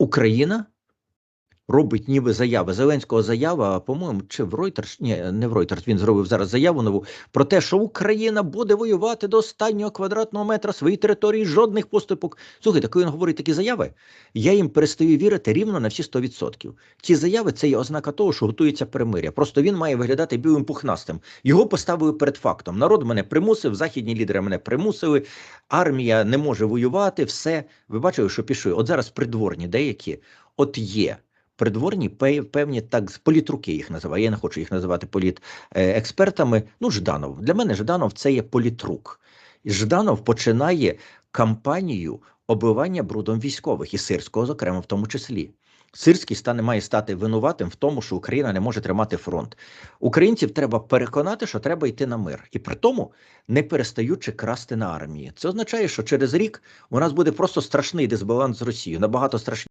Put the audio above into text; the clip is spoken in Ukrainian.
Україна робить ніби заяви. Зеленського заява, по-моєму, чи в Reuters, ні, не в Reuters, він зробив зараз заяву нову про те, що Україна буде воювати до останнього квадратного метра своєї території, жодних поступок. Слухайте, коли він говорить такі заяви, я їм перестаю вірити рівно на всі 100%. Ці заяви це є ознака того, що готується перемиря. Просто він має виглядати білим пухнастим. Його поставили перед фактом. Народ мене примусив, західні лідери мене примусили, армія не може воювати, все. Ви бачили, що пішли? От зараз придворні деякі, от є. Придворні певні так політруки їх називаю. Я не хочу їх називати політекспертами. Ну, Жданов. Для мене Жданов це є політрук. Жданов починає кампанію оббивання брудом військових і сирського, зокрема, в тому числі. Сирський стане має стати винуватим в тому, що Україна не може тримати фронт. Українців треба переконати, що треба йти на мир, і при тому не перестаючи красти на армії. Це означає, що через рік у нас буде просто страшний дисбаланс з Росією, набагато страшніше.